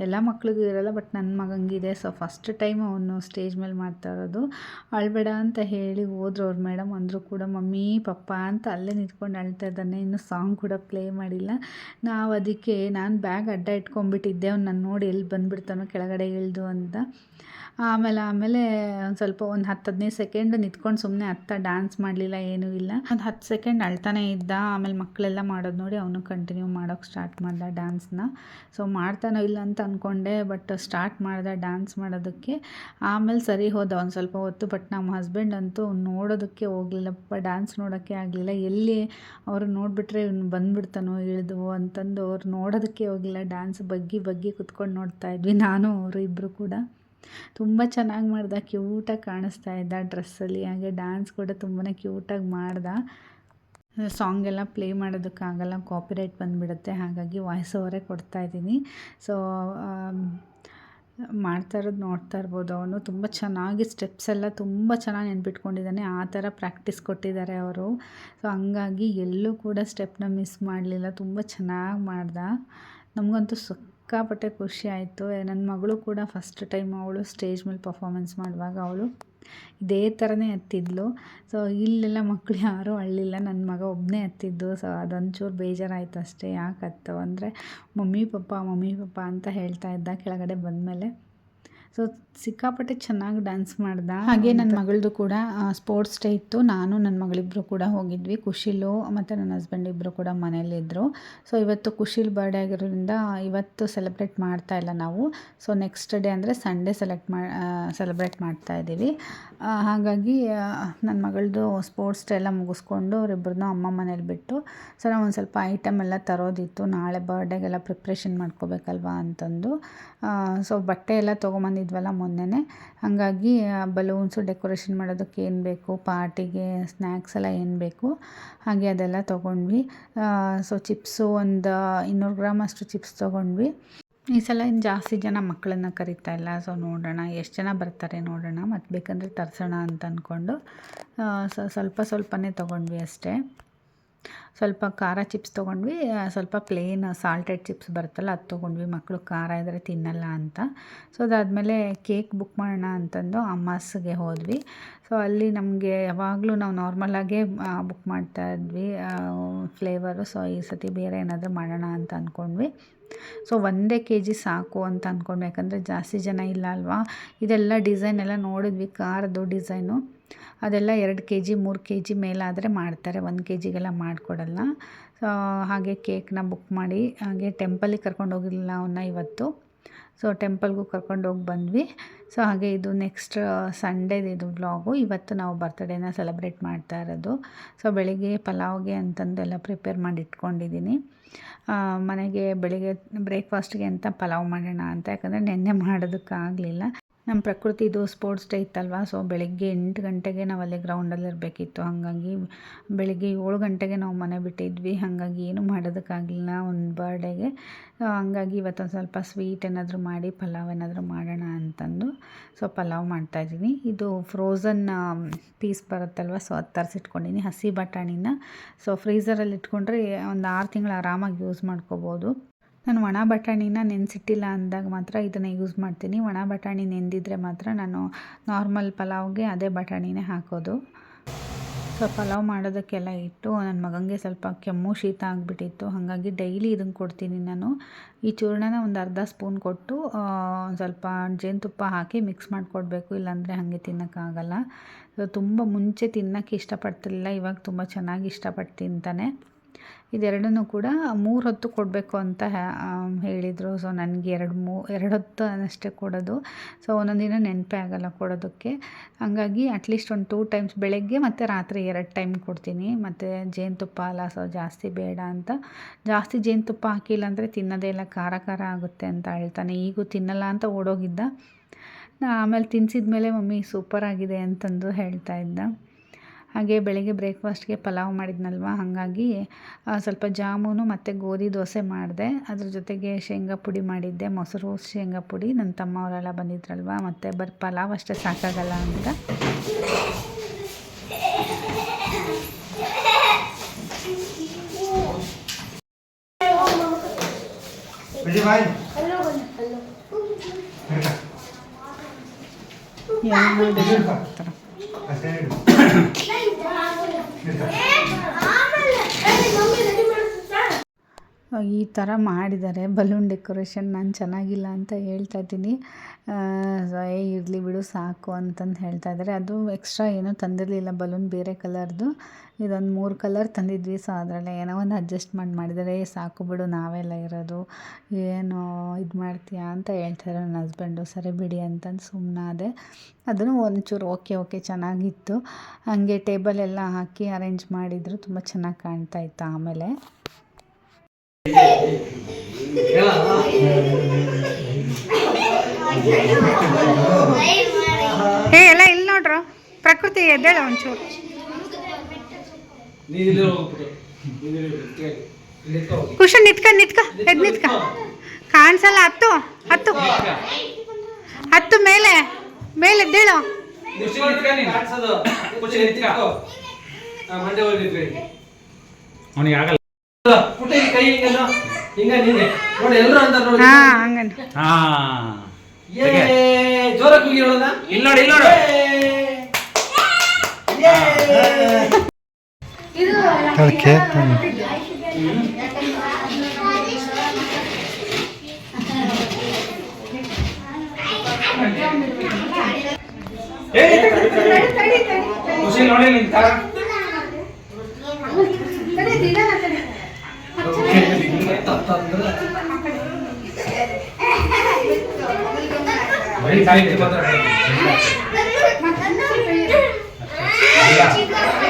ಎಲ್ಲ ಮಕ್ಳಿಗೂ ಇರೋಲ್ಲ ಬಟ್ ನನ್ನ ಮಗಂಗಿದೆ ಸೊ ಫಸ್ಟ್ ಟೈಮ್ ಅವನು ಸ್ಟೇಜ್ ಮೇಲೆ ಮಾಡ್ತಾ ಇರೋದು. ಅಳ್ಬೇಡ ಅಂತ ಹೇಳಿ ಹೋದ್ರು ಅವ್ರು ಮೇಡಮ್ ಅಂದರು ಕೂಡ, ಮಮ್ಮಿ, ಪಪ್ಪ ಅಂತ ಅಲ್ಲೇ ನಿಂತ್ಕೊಂಡು ಅಳ್ತಾ ಇದ್ದಾನೆ. ಇನ್ನು ಸಾಂಗ್ ಕೂಡ ಪ್ಲೇ ಮಾಡಿಲ್ಲ. ನಾವು ಅದಕ್ಕೆ, ನಾನು ಬ್ಯಾಗ್ ಅಡ್ಡ ಇಟ್ಕೊಂಡ್ಬಿಟ್ಟಿದ್ದೆ. ಅವ್ನು ನಾನು ನೋಡಿ ಎಲ್ಲಿ ಬಂದುಬಿಡ್ತಾನೋ, ಕೆಳಗಡೆ ಇಳಿದು ಅಂತ. ಆಮೇಲೆ ಆಮೇಲೆ ಒಂದು ಸ್ವಲ್ಪ ಒಂದು ಹತ್ತು ಹದಿನೈದು ಸೆಕೆಂಡ್ ನಿಂತ್ಕೊಂಡು ಸುಮ್ಮನೆ ಅತ್ತ ಡ್ಯಾನ್ಸ್ ಮಾಡಲಿಲ್ಲ, ಏನೂ ಇಲ್ಲ. ಒಂದು ಹತ್ತು ಸೆಕೆಂಡ್ ಅಳ್ತಾನೆ ಇದ್ದ, ಆಮೇಲೆ ಮಕ್ಕಳೆಲ್ಲ ಮಾಡೋದು ನೋಡಿ ಅವನು ಕಂಟಿನ್ಯೂ ಮಾಡೋಕ್ಕೆ ಸ್ಟಾರ್ಟ್ ಮಾಡ್ದ ಡ್ಯಾನ್ಸ್ನ ಸೊ ಮಾಡ್ತಾನೋ ಇಲ್ಲ ಅಂತ ಅಂದ್ಕೊಂಡೆ ಬಟ್ ಸ್ಟಾರ್ಟ್ ಮಾಡ್ದೆ ಡ್ಯಾನ್ಸ್ ಮಾಡೋದಕ್ಕೆ. ಆಮೇಲೆ ಸರಿ ಹೋದ, ಒಂದು ಸ್ವಲ್ಪ ಹೊತ್ತು ಬಟ್ ನಮ್ಮ ಹಸ್ಬೆಂಡ್ ಅಂತೂ ನೋಡೋದಕ್ಕೆ ಹೋಗಲಿಲ್ಲಪ್ಪ ಡ್ಯಾನ್ಸ್ ನೋಡೋಕ್ಕೆ ಆಗಲಿಲ್ಲ. ಎಲ್ಲಿ ಅವರು ನೋಡಿಬಿಟ್ರೆ ಇವ್ನು ಬಂದುಬಿಡ್ತಾನೋ ಇಳಿದು ಅಂತಂದು ಅವ್ರು ನೋಡೋದಕ್ಕೆ ಹೋಗಿಲ್ಲ ಡ್ಯಾನ್ಸ್ ಬಗ್ಗಿ ಬಗ್ಗಿ ಕುತ್ಕೊಂಡು ನೋಡ್ತಾ ಇದ್ವಿ ನಾನು, ಅವರು ಇಬ್ಬರು ಕೂಡ. ತುಂಬ ಚೆನ್ನಾಗಿ ಮಾಡ್ದ. ಕ್ಯೂಟಾಗಿ ಕಾಣಿಸ್ತಾ ಇದ್ದ ಡ್ರೆಸ್ಸಲ್ಲಿ. ಹಾಗೆ ಡ್ಯಾನ್ಸ್ ಕೂಡ ತುಂಬಾ ಕ್ಯೂಟಾಗಿ ಮಾಡ್ದ. ಸಾಂಗ್ ಎಲ್ಲ ಪ್ಲೇ ಮಾಡೋದಕ್ಕಾಗಲ್ಲ ಕಾಪಿರೈಟ್ ಬಂದುಬಿಡುತ್ತೆ. ಹಾಗಾಗಿ ವಾಯ್ಸ್ ಓವರೇ ಕೊಡ್ತಾಯಿದ್ದೀನಿ ಸೊ ಮಾಡ್ತಾ ಇರೋದು ನೋಡ್ತಾ ಇರ್ಬೋದು ಅವನು. ತುಂಬ ಚೆನ್ನಾಗಿ ಸ್ಟೆಪ್ಸ್ ಎಲ್ಲ ತುಂಬ ಚೆನ್ನಾಗಿ ನೆನ್ಪಿಟ್ಕೊಂಡಿದ್ದಾನೆ. ಆ ಥರ ಪ್ರಾಕ್ಟೀಸ್ ಕೊಟ್ಟಿದ್ದಾರೆ ಅವರು. ಸೊ ಹಂಗಾಗಿ ಎಲ್ಲೂ ಕೂಡ ಸ್ಟೆಪ್ನ ಮಿಸ್ ಮಾಡಲಿಲ್ಲ. ತುಂಬ ಚೆನ್ನಾಗಿ ಮಾಡ್ದ. ನಮಗಂತೂ ಸುಕ್ ಸಿಕ್ಕಾಪಟ್ಟೆ ಖುಷಿ ಆಯಿತು. ನನ್ನ ಮಗಳು ಕೂಡ ಫಸ್ಟ್ ಟೈಮ್ ಅವಳು ಸ್ಟೇಜ್ ಮೇಲೆ ಪರ್ಫಾಮೆನ್ಸ್ ಮಾಡುವಾಗ ಅವಳು ಇದೇ ಥರನೇ ಹತ್ತಿದ್ಲು ಸೊ ಇಲ್ಲೆಲ್ಲ ಮಕ್ಕಳು ಯಾರೂ ಅಳ್ಳಿಲ್ಲ. ನನ್ನ ಮಗ ಒಬ್ಬನೇ ಹತ್ತಿದ್ದು ಸೊ ಅದೊಂಚೂರು ಬೇಜಾರಾಯಿತು ಅಷ್ಟೇ ಯಾಕೆ ಹತ್ತೋ ಅಂದರೆ ಮಮ್ಮಿ, ಪಪ್ಪ ಮಮ್ಮಿ, ಪಪ್ಪ ಅಂತ ಹೇಳ್ತಾ ಇದ್ದ. ಕೆಳಗಡೆ ಬಂದಮೇಲೆ ಸೊ ಸಿಕ್ಕಾಪಟ್ಟೆ ಚೆನ್ನಾಗಿ ಡ್ಯಾನ್ಸ್ ಮಾಡ್ದೆ. ಹಾಗೆ ನನ್ನ ಮಗಳದು ಕೂಡ ಸ್ಪೋರ್ಟ್ಸ್ ಡೇ ಇತ್ತು. ನಾನು ನನ್ನ ಮಗಳಿಬ್ಬರು ಕೂಡ ಹೋಗಿದ್ವಿ. ಖುಷಿಲು ಮತ್ತು ನನ್ನ ಹಸ್ಬೆಂಡ್ ಇಬ್ಬರು ಕೂಡ ಮನೇಲಿದ್ದರು ಸೊ ಇವತ್ತು ಖುಷಿಲ್ ಬರ್ಡೇ ಆಗಿರೋದ್ರಿಂದ ಇವತ್ತು ಸೆಲೆಬ್ರೇಟ್ ಮಾಡ್ತಾ ಇಲ್ಲ ನಾವು. ಸೊ ನೆಕ್ಸ್ಟ್ ಡೇ ಅಂದರೆ ಸಂಡೇ ಸೆಲೆಕ್ಟ್ ಮಾ ಸೆಲೆಬ್ರೇಟ್ ಮಾಡ್ತಾ ಇದ್ದೀವಿ ಹಾಗಾಗಿ ನನ್ನ ಮಗಳದು ಸ್ಪೋರ್ಟ್ಸ್ ಡೇ ಎಲ್ಲ ಮುಗಿಸ್ಕೊಂಡು ಅವರಿಬ್ಬರನ್ನೂ ಅಮ್ಮ ಮನೇಲಿ ಬಿಟ್ಟು ಸೊ ನಾವು ಒಂದು ಸ್ವಲ್ಪ ಐಟಮ್ ಎಲ್ಲ ತರೋದಿತ್ತು. ನಾಳೆ ಬರ್ಡೇಗೆಲ್ಲ ಪ್ರಿಪ್ರೇಷನ್ ಮಾಡ್ಕೋಬೇಕಲ್ವಾ? ಅಂತಂದು. ಸೊ ಬಟ್ಟೆ ಎಲ್ಲ ತೊಗೊಂಬಂದಿದ್ವಲ್ಲ ಮೊನ್ನೆನೇ. ಹಾಗಾಗಿ ಬಲೂನ್ಸು ಡೆಕೋರೇಷನ್ ಮಾಡೋದಕ್ಕೆ ಏನು ಬೇಕು, ಪಾರ್ಟಿಗೆ ಸ್ನ್ಯಾಕ್ಸ್ ಎಲ್ಲ ಏನು ಬೇಕು, ಹಾಗೆ ಅದೆಲ್ಲ ತೊಗೊಂಡ್ವಿ. ಸೊ ಚಿಪ್ಸು ಒಂದು ಇನ್ನೂರು ಗ್ರಾಮ್ ಅಷ್ಟು ಚಿಪ್ಸ್ ತೊಗೊಂಡ್ವಿ. ಈ ಸಲ ಇನ್ನು ಜಾಸ್ತಿ ಜನ ಮಕ್ಕಳನ್ನ ಕರೀತಾ ಇಲ್ಲ. ಸೊ ನೋಡೋಣ, ಎಷ್ಟು ಜನ ಬರ್ತಾರೆ ನೋಡೋಣ. ಮತ್ತು ಬೇಕಂದರೆ ತರಿಸೋಣ ಅಂತ ಅಂದ್ಕೊಂಡು ಸ್ವಲ್ಪ ಸ್ವಲ್ಪನೇ ತೊಗೊಂಡ್ವಿ ಅಷ್ಟೇ. ಸ್ವಲ್ಪ ಖಾರ ಚಿಪ್ಸ್ ತೊಗೊಂಡ್ವಿ ಸ್ವಲ್ಪ ಪ್ಲೇನ್ ಸಾಲ್ಟೆಡ್ ಚಿಪ್ಸ್ ಬರುತ್ತಲ್ಲ ಅದು ತೊಗೊಂಡ್ವಿ. ಮಕ್ಕಳು ಖಾರ ಇದ್ದರೆ ತಿನ್ನಲ್ಲ ಅಂತ. ಸೊ ಅದಾದಮೇಲೆ ಕೇಕ್ ಬುಕ್ ಮಾಡೋಣ ಅಂತಂದು ಅಮ್ಮಾಸ್ಗೆ ಹೋದ್ವಿ. ಸೊ ಅಲ್ಲಿ ನಮಗೆ ಯಾವಾಗಲೂ ನಾವು ನಾರ್ಮಲಾಗೇ ಬುಕ್ ಮಾಡ್ತಾ ಇದ್ವಿ ಫ್ಲೇವರು ಸೊ ಈ ಸತಿ ಬೇರೆ ಏನಾದರೂ ಮಾಡೋಣ ಅಂತ ಅಂದ್ಕೊಂಡ್ವಿ ಸೊ ಒಂದೇ ಕೆ ಜಿ ಸಾಕು ಅಂತ ಅಂದ್ಕೊಂಡ್ವಿ ಯಾಕಂದರೆ ಜಾಸ್ತಿ ಜನ ಇಲ್ಲ ಅಲ್ವಾ? ಇದೆಲ್ಲ ಡಿಸೈನ್ ಎಲ್ಲ ನೋಡಿದ್ವಿ ಕಾರ್ದು ಡಿಸೈನು ಅದೆಲ್ಲ ಎರಡು ಕೆ ಜಿ, ಮೂರು ಕೆ ಜಿ ಮೇಲಾದರೆ ಮಾಡ್ತಾರೆ. ಒಂದು ಕೆ ಜಿಗೆಲ್ಲ ಮಾಡಿಕೊಡಲ್ಲ. ಸೊ ಹಾಗೆ ಕೇಕ್ನ ಬುಕ್ ಮಾಡಿ, ಹಾಗೆ ಟೆಂಪಲಿಗೆ ಕರ್ಕೊಂಡು ಅವನ್ನ ಇವತ್ತು. ಸೊ ಟೆಂಪಲ್ಗೂ ಕರ್ಕೊಂಡು ಹೋಗಿ ಬಂದ್ವಿ. ಸೊ ಹಾಗೆ ಇದು ನೆಕ್ಸ್ಟ್ ಸಂಡೇದು ಇದು ಬ್ಲಾಗು ಇವತ್ತು ನಾವು ಬರ್ತ್ಡೇನ ಸೆಲೆಬ್ರೇಟ್ ಮಾಡ್ತಾ ಇರೋದು. ಸೊ ಬೆಳಿಗ್ಗೆ ಪಲಾವ್ಗೆ ಅಂತಂದು ಎಲ್ಲ ಪ್ರಿಪೇರ್ ಮಾಡಿ ಇಟ್ಕೊಂಡಿದ್ದೀನಿ ಮನೆಗೆ ಬೆಳಿಗ್ಗೆ ಬ್ರೇಕ್ಫಾಸ್ಟ್ಗೆ ಅಂತ ಪಲಾವ್ ಮಾಡೋಣ ಅಂತ. ಯಾಕಂದರೆ ನೆನ್ನೆ ಮಾಡೋದಕ್ಕಾಗಲಿಲ್ಲ. ನಮ್ಮ ಪ್ರಕೃತಿದು ಸ್ಪೋರ್ಟ್ಸ್ ಡೇ ಇತ್ತಲ್ವ? ಸೊ ಬೆಳಗ್ಗೆ ಎಂಟು ಗಂಟೆಗೆ ನಾವು ಅಲ್ಲಿ ಗ್ರೌಂಡಲ್ಲಿ ಇರಬೇಕಿತ್ತು. ಹಾಗಾಗಿ ಬೆಳಗ್ಗೆ ಏಳು ಗಂಟೆಗೆ ನಾವು ಮನೆ ಬಿಟ್ಟಿದ್ವಿ. ಹಾಗಾಗಿ ಏನು ಮಾಡೋದಕ್ಕಾಗಲಿಲ್ಲ ಒಂದು ಬರ್ಡೇಗೆ ಹಂಗಾಗಿ ಇವತ್ತೊಂದು ಸ್ವಲ್ಪ ಸ್ವೀಟ್ ಏನಾದರೂ ಮಾಡಿ, ಪಲಾವ್ ಏನಾದರೂ ಮಾಡೋಣ ಅಂತಂದು ಸೊ, ಪಲಾವ್ ಮಾಡ್ತಾಯಿದ್ದೀನಿ ಇದು ಫ್ರೋಝನ್ ಪೀಸ್ ಬರುತ್ತಲ್ವ? ಸೊ ಅದು ತರಿಸಿಟ್ಕೊಂಡಿನಿ. ಹಸಿ ಬಟಾಣಿನ. ಸೊ ಫ್ರೀಝರಲ್ಲಿ ಇಟ್ಕೊಂಡ್ರೆ ಒಂದು ಆರು ತಿಂಗಳು ಆರಾಮಾಗಿ ಯೂಸ್ ಮಾಡ್ಕೋಬೋದು. ನಾನು ಒಣ ಬಟಾಣಿನ ನೆನೆಸಿಟ್ಟಿಲ್ಲ ಅಂದಾಗ ಮಾತ್ರ ಇದನ್ನು ಯೂಸ್ ಮಾಡ್ತೀನಿ. ಒಣ ಬಟಾಣಿ ನೆಂದಿದ್ರೆ ಮಾತ್ರ ನಾನು ನಾರ್ಮಲ್ ಪಲಾವ್ಗೆ ಅದೇ ಬಟಾಣಿನೇ ಹಾಕೋದು. ಸೊ ಪಲಾವ್ ಮಾಡೋದಕ್ಕೆಲ್ಲ ಇಟ್ಟು ನನ್ನ ಮಗನಿಗೆ ಸ್ವಲ್ಪ ಕೆಮ್ಮು, ಶೀತ ಆಗಿಬಿಟ್ಟಿತ್ತು. ಹಾಗಾಗಿ ಡೈಲಿ ಇದನ್ನು ಕೊಡ್ತೀನಿ ನಾನು. ಈ ಚೂರ್ಣನ ಒಂದು ಅರ್ಧ ಸ್ಪೂನ್ ಕೊಟ್ಟು ಸ್ವಲ್ಪ ಜೇನುತುಪ್ಪ ಹಾಕಿ ಮಿಕ್ಸ್ ಮಾಡಿಕೊಡ್ಬೇಕು. ಇಲ್ಲಾಂದರೆ ಹಾಗೆ ತಿನ್ನೋಕ್ಕಾಗಲ್ಲ. ಸೊ ತುಂಬ ಮುಂಚೆ ತಿನ್ನೋಕ್ಕೆ ಇಷ್ಟಪಡ್ತಿರಲಿಲ್ಲ. ಇವಾಗ ತುಂಬ ಚೆನ್ನಾಗಿ ಇಷ್ಟಪಟ್ಟು ತಿಂತಾನೆ ಇದೆರಡನ್ನೂ ಕೂಡ ಮೂರು ಹೊತ್ತು ಕೊಡಬೇಕು ಅಂತ ಹೇಳಿದರು. ಸೊ ನನಗೆ ಎರಡು ಮೂ, ಎರಡು ಹೊತ್ತು ಅಷ್ಟೇ ಕೊಡೋದು. ಸೊ ಒಂದೊಂದು ದಿನ ನೆನಪೇ ಆಗಲ್ಲ ಕೊಡೋದಕ್ಕೆ. ಹಾಗಾಗಿ ಅಟ್ಲೀಸ್ಟ್ ಒಂದು ಟೂ ಟೈಮ್ಸ್ ಬೆಳಗ್ಗೆ ಮತ್ತು ರಾತ್ರಿ ಎರಡು ಟೈಮ್ ಕೊಡ್ತೀನಿ. ಮತ್ತು ಜೇನುತುಪ್ಪ ಅಲ್ಲ ಸೊ ಜಾಸ್ತಿ ಬೇಡ ಅಂತ. ಜಾಸ್ತಿ ಜೇನುತುಪ್ಪ ಹಾಕಿಲ್ಲ ಅಂದರೆ ತಿನ್ನೋದೇ ಇಲ್ಲ, ಖಾರ ಖಾರ ಆಗುತ್ತೆ ಅಂತ ಹೇಳ್ತಾನೆ. ಈಗೂ ತಿನ್ನಲ್ಲ ಅಂತ ಓಡೋಗಿದ್ದ. ಆಮೇಲೆ ತಿನ್ಸಿದ ಮೇಲೆ ಮಮ್ಮಿ ಸೂಪರಾಗಿದೆ ಅಂತಂದು ಹೇಳ್ತಾ ಇದ್ದ. ಹಾಗೆ ಬೆಳಗ್ಗೆ ಬ್ರೇಕ್ಫಾಸ್ಟ್ಗೆ ಪಲಾವ್ ಮಾಡಿದ್ನಲ್ವ? ಹಾಗಾಗಿ ಸ್ವಲ್ಪ ಜಾಮೂನು ಮತ್ತು ಗೋಧಿ ದೋಸೆ ಮಾಡಿದೆ. ಅದ್ರ ಜೊತೆಗೆ ಶೇಂಗಾ ಪುಡಿ ಮಾಡಿದ್ದೆ. ಮೊಸರು ಶೇಂಗಾ ಪುಡಿ. ನನ್ನ ತಮ್ಮ ಅವರೆಲ್ಲ ಬಂದಿದ್ರಲ್ವ? ಮತ್ತು ಬರ್ ಪಲಾವ್ ಅಷ್ಟೇ ಸಾಕಾಗಲ್ಲ ಅಂತ. ಯಾವ ಈ ಥರ ಮಾಡಿದ್ದಾರೆ. ಬಲೂನ್ ಡೆಕೋರೇಷನ್ ನಾನು ಚೆನ್ನಾಗಿಲ್ಲ ಅಂತ ಹೇಳ್ತಾ ಇದ್ದೀನಿ. ಏ ಇರಲಿ ಬಿಡು ಸಾಕು ಅಂತಂದು ಹೇಳ್ತಾ ಇದ್ದಾರೆ. ಅದು ಎಕ್ಸ್ಟ್ರಾ ಏನೂ ತಂದಿರಲಿಲ್ಲ ಬಲೂನ್ ಬೇರೆ ಕಲರ್ದು ಇದೊಂದು ಮೂರು ಕಲರ್ ತಂದಿದ್ವಿ. ಸೊ ಅದರಲ್ಲೇ ಏನೋ ಒಂದು ಅಡ್ಜಸ್ಟ್ಮೆಂಟ್ ಮಾಡಿ ಮಾಡಿದ್ದಾರೆ. "ಏ, ಸಾಕು ಬಿಡು ನಾವೆಲ್ಲ ಇರೋದು. ಏನು ಇದು ಮಾಡ್ತೀಯಾ ಅಂತ ಹೇಳ್ತಾರೆ ನನ್ನ ಹಸ್ಬೆಂಡು ಸರಿ ಬಿಡಿ ಅಂತಂದು ಸುಮ್ಮನಾದೆ ಅದನ್ನು ಒಂಚೂರು ಓಕೆ ಓಕೆ ಚೆನ್ನಾಗಿತ್ತು. ಹಾಗೆ ಟೇಬಲ್ ಎಲ್ಲ ಹಾಕಿ ಅರೇಂಜ್ ಮಾಡಿದರು. ತುಂಬ ಚೆನ್ನಾಗಿ ಕಾಣ್ತಾ ಇತ್ತು ಆಮೇಲೆ. ಹೇ ಎಲ್ಲ ಇಲ್ಲಿ ನೋಡ್ರು. ಪ್ರಕೃತಿ ಎದ್ದೇಳ ಒಂಚೂರು. ಕುಶನ್ ನಿತ್ಕ ನಿತ್ಕ ಎದ್ ನಿತ್ಕ. ಕಾಣಿಸಲ್ಲ ಹತ್ತು ಹತ್ತು. ಹತ್ತು ಮೇಲೆ ಮೇಲೆ ಎದ್ದೇಳು. ಅವನಿಗೆ ಆಗಲ್ಲ. ಹಿಂಗ ನೀನೆ ನೋಡಿ ಎಲ್ಲರೂ ಅಂತ ನೋಡಿ. ಹಾ ಹಂಗನ್. ಹಾ. ಏ ಜೋರ ಕೂಗಿ ಹೇಳೋಣ. ಇಲ್ಲಿ ನೋಡಿ ಇಲ್ಲಿ ನೋಡು ಅದಕ್ಕೆ ಖುಷಿ ನೋಡಿ ನಿನ್ ತರ. ಮಾತ್ರ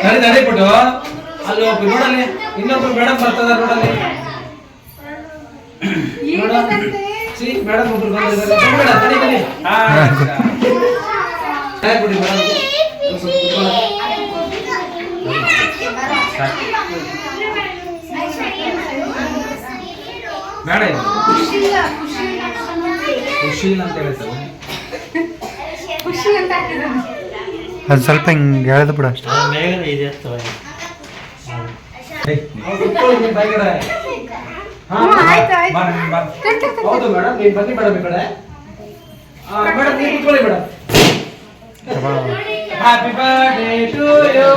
ನಡಿ ನಡಿ ಬಿಟ್ಟು ಅಲ್ಲಿ ಒಬ್ಬ ನೋಡಲ್ಲಿ ಇನ್ನೊಬ್ರು ಮೇಡಮ್ ಬರ್ತದ ನೋಡಲ್ಲಿ. ಸಿ ಮೇಡಮ್ ಒಬ್ರು ಬಂದಿದ್ದಾರೆ. ಬೇಡ ತಡಿ ಬಿಡಿ ಖುಷಿ ಅಂತ ಅದು ಸ್ವಲ್ಪ ಹಿಂಗೆ ಎಳೆದು ಬಿಡು ಅಷ್ಟೇ. ಹೌದು ಮೇಡಮ್ ನೀವು ಬನ್ನಿ ಮೇಡಮ್ ಈ ಕಡೆ. ಮೇಡಮ್ ನೀವು ಕುತ್ಕೊಳ್ಳಿ madam happy birthday to you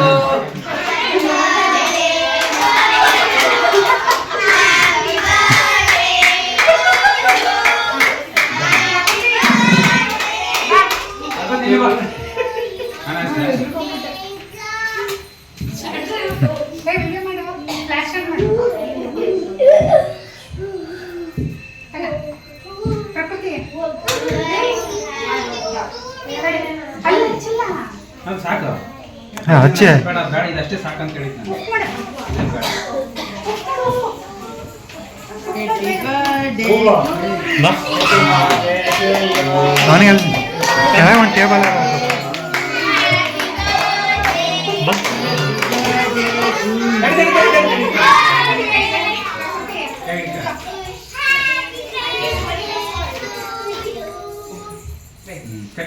ಸಾಕು. ಹಾಂ ಹಚ್ಚಿ. ಬೇಡ ಬೇಡ ಇದಷ್ಟೇ ಸಾಕಂತ ಹೇಳಿದ್ ನಾನು ಬೇಡ. ಅವನಿಗೆ ಅಲ್ಲಿ ಕೆಳಗೆ ಒಂದು ಟೇಬಲ್.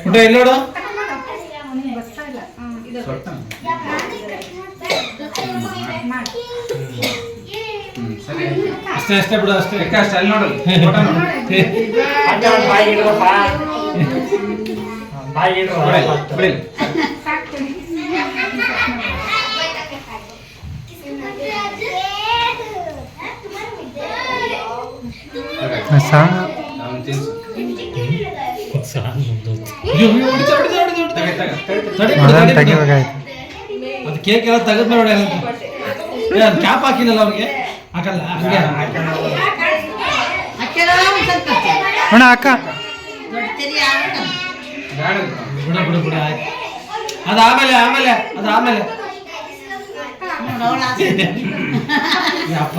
ಊಟ ಎಲ್ಲಿ ನೋಡು ಸ್ವಲ್ಪ. ಹ್ಮ್, ಸರಿ ಅಷ್ಟೇ ಅಷ್ಟೇ ಬಿಡು ಅಷ್ಟೇ. ಲೆಕ್ಕ ಅಷ್ಟೇ ಅಲ್ಲಿ ನೋಡಲ್ಲ (laughs) ಫೋಟೋ ನೋಡು. ಹೊಡಿತಾ, ಹೊಡಿತಾ. ತಗ, ತಗ, ತಗ. ತಡಿ ಬಿಡು, ಅದು ಕೇಕ್ ಎಲ್ಲ ತೆಗೆದ್ ನೋಡಿ ಕ್ಯಾಪ್ ಹಾಕಿಲ್ಲ ಅವ್ರಿಗೆ ಹಾಕಲ್ಲ ಹಂಗೆ ಅಣ್ಣ ಅಕ್ಕ ಬೇಡ ಬಿಡ. ಅದು ಆಮೇಲೆ ಆಮೇಲೆ ಅದು ಆಮೇಲೆ. ಯಪ್ಪ.